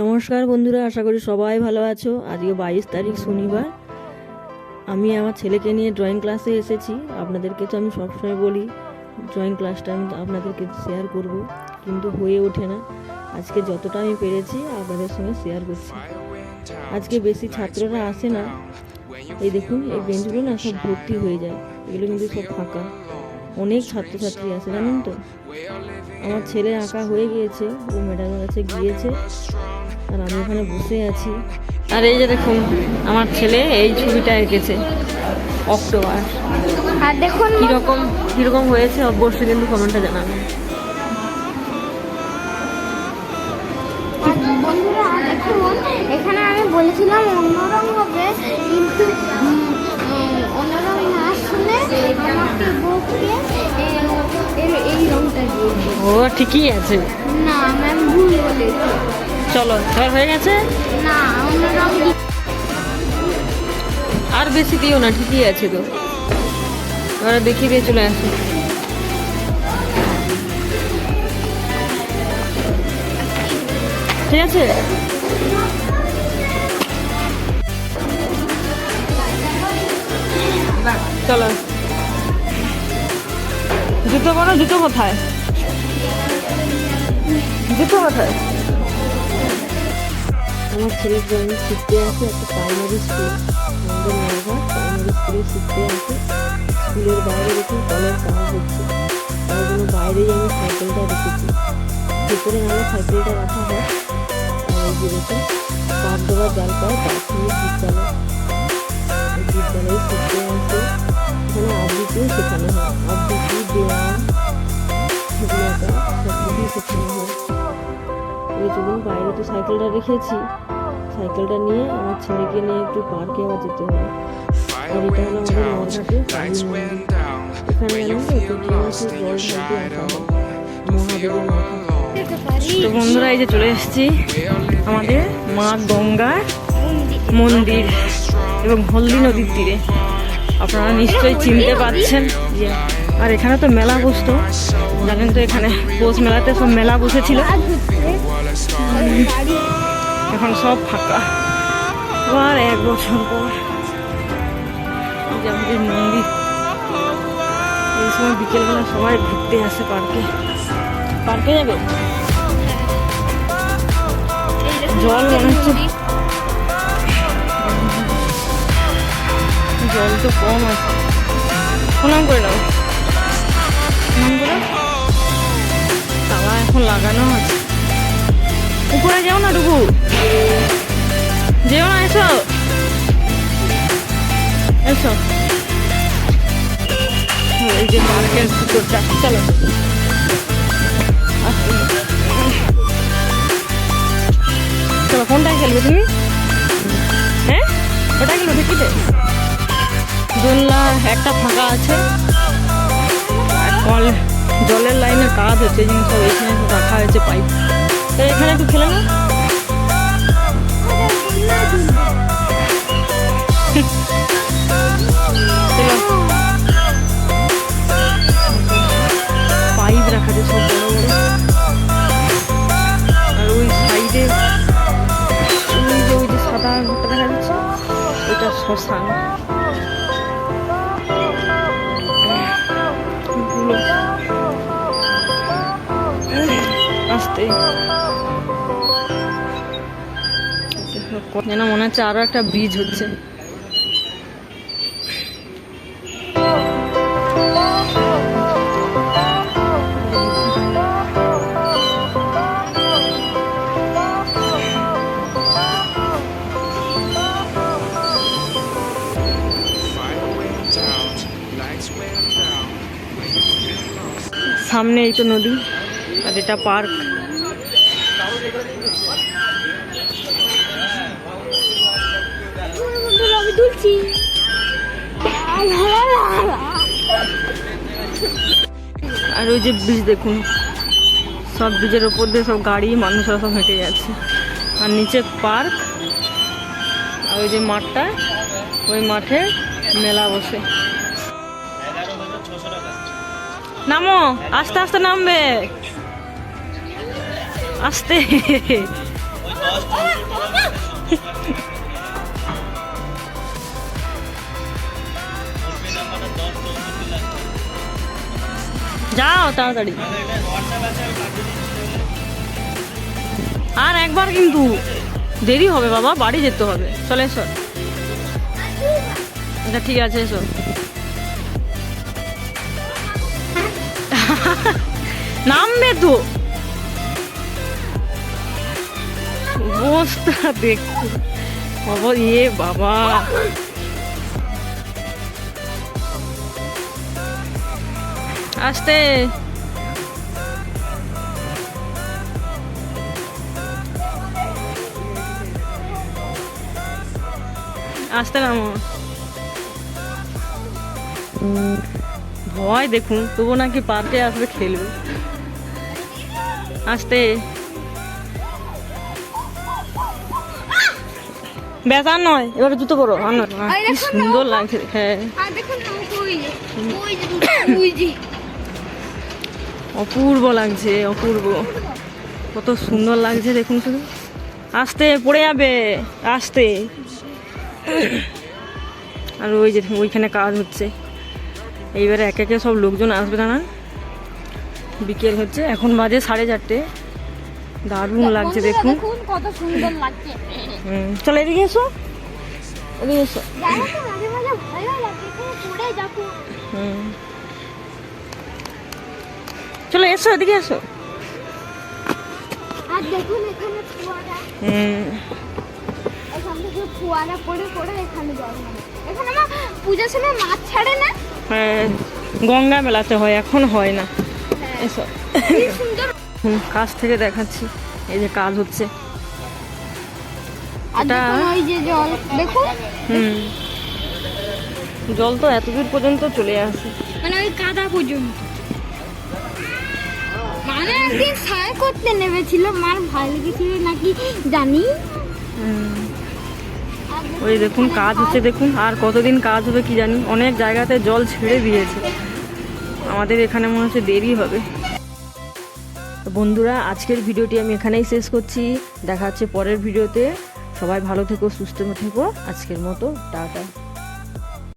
নমস্কার বন্ধুরা, আশা করি সবাই ভালো আছো। আজকে বাইশ তারিখ শনিবার। আমি আমার ছেলেকে নিয়ে ড্রয়িং ক্লাসে এসেছি। আপনাদেরকে তো আমি সবসময় বলি ড্রয়িং ক্লাসটা আমি আপনাদেরকে শেয়ার করব। কিন্তু হয়ে ওঠে না। আজকে যতটা আমি পেরেছি, আপনাদের সঙ্গে শেয়ার করছি। আজকে বেশি ছাত্ররা আসে না। এই দেখুন, এই বেঞ্চগুলো না সব ভর্তি হয়ে যায়। এগুলো কিন্তু সব ফাঁকা। অনেক ছাত্রছাত্রী আছে জানেন তো? আমার ছেলে আঁকা হয়ে গিয়েছে, ও ম্যাডামের কাছে গিয়েছে। আর আমি এখানে বসে আছি। আর এই যে দেখুন আমার ছেলে এই ছবিটা এঁকেছে অক্টোবর। আর দেখুন কীরকম কীরকম হয়েছে অবশ্যই কিন্তু কমেন্টে জানাবেন। বন্ধুরা দেখুন এখানে আমি বলেছিলাম অন্যরকম হবে কিন্তু উম, উম, না শুনে আমাকে বউকে এই রংটা দিয়ে ও ঠিকই আছে। না ম্যাম ভুল বলেছে। চলো এবার হয়ে গেছে? না আর বেশি দিও না ঠিকই আছে তো। এবার দেখিয়ে দিয়ে চলে আসো। ঠিক আছে? চলো। জুতো বলো জুতো কোথায়? জুতো কোথায়? আমার ছেলে ড্রয়িং শিখতে আসে একটা প্রাইমারি স্কুল আমাদের নলঘাট প্রাইমারি স্কুলে শিখতে আসে স্কুলের বাইরে দেখুন কলের কাজ হচ্ছে। তার জন্য বাইরেই আমি সাইকেলটা রেখেছি। ভেতরে নাহলে সাইকেলটা রাখা হয়। আর এই যে দেখুন, পাট দেওয়ার জাল হয়। এই চলুন বাইরে তো সাইকেলটা রেখেছি। সাইকেলটা নিয়ে আমার ছেলেকে নিয়ে একটু পার্কে আবার যেতে হবে। আর এটা হলো আমাদের এখানে তো প্রতি মাসে জল ঢালতে আসা মহাদেবের মাথা তো বন্ধুরা এই যে চলে এসেছি। আমাদের মা গঙ্গার মন্দির এবং হলদি নদীর তীরে। আপনারা নিশ্চয়ই চিনতে পারছেন যে আর এখানে তো মেলা বসতো। জানেন তো এখানে পৌষ মেলাতে সব মেলা বসেছিল। এখন সব ফাঁকা। আবার এক বছর পর আমাদের মন্দির। এই সময় বিকেলবেলা সবাই ঘুরতে আসে পার্কে। পার্কে যাবে? জল মনে হচ্ছে। জল তো কম আছে। প্রণাম করে নাও। এখন লাগানো আছে। উপরে যাও না, ডুবু। যেও না, এসো। এসো। এই যে পার্কের ভিতরটা চলো। চলো কোনটা খেলবে তুমি? হ্যাঁ? ওটা খেলবে টিকিটে দোলনা, একটা ফাঁকা আছে। কল জলের লাইনের কাজ হচ্ছে, এই জিনিস রাখা হয়েছে পাইপ। তো এখানে একটু খেলে না? পাইপ রাখা আর ওই সাদা দেখা যাচ্ছে যেন মনে হচ্ছে আরও একটা ব্রিজ হচ্ছে. সামনে এই তো নদী আর এটা পার্ক ওই যে ব্রিজ দেখুন। সব ব্রিজের ওপর দিয়ে সব গাড়ি, মানুষরা সব হেঁটে যাচ্ছে। আর নিচে পার্ক আর ওই যে মাঠটা, ওই মাঠে মেলা বসে। নামো, আস্তে আস্তে নামবে। আস্তে। যাও তাড়াতাড়ি। আর একবার কিন্তু দেরি হবে বাবা, বাড়ি যেতে হবে। চলে এসো। আচ্ছা ঠিক আছে, এসো। নামবে তো। অবস্থা দেখো। বাবা ইয়ে বাবা। আসতে। আসতে নামো ভয় দেখুন তবু নাকি পার্কে আসবে খেলবে। আসতে। ব্যাস আর নয় এবারে জুতো করো আর নয়। সুন্দর লাগছে হ্যাঁ। দেখুন অপূর্ব লাগছে অপূর্ব। কত সুন্দর লাগছে দেখুন শুধু। আসতে পড়ে যাবে আসতে। আর ওই যে ওইখানে কাজ হচ্ছে। এইবারে একে একে সব লোকজন আসবে না বিকেল হচ্ছে এখন বাজে সাড়ে চারটে। দারুণ লাগছে দেখুন। দেখুন কত সুন্দর লাগছে। হুম, চলো এদিকে এসো। এদিকে এসো। হুম। চলো এসো এদিকে এসো। আর দেখুন এখানে ফোয়ারা। হুম। এখান থেকে ফোয়ারা পড়ে পড়ে এখানে জল এখানে আমার পূজার সময় মাছ ছাড়ে না? হ্যাঁ গঙ্গা মেলাতে হয় এখন হয় না। এসো। সুন্দর। হুম কাছ থেকে দেখাচ্ছি এই যে কাজ হচ্ছে। এটা- ওই যে জল দেখুন। হুম। জল তো এত দূর পর্যন্ত চলে আসে। মানে ওই কাদা পর্যন্ত। মানে একদিন সায় করতে নেমেছিল, মার ভয় লেগেছিল নাকি জানি। ওই দেখুন, কাজ হচ্ছে দেখুন, আর কতদিন কাজ হবে কি জানি। অনেক জায়গাতে জল ছেড়ে দিয়েছে। আমাদের এখানে মনে হচ্ছে দেরি হবে। বন্ধুরা, আজকের ভিডিওটি আমি এখানেই শেষ করছি। দেখা হচ্ছে পরের ভিডিওতে। সবাই ভালো থেকো, সুস্থ থেকো। আজকের মতো, টাটা।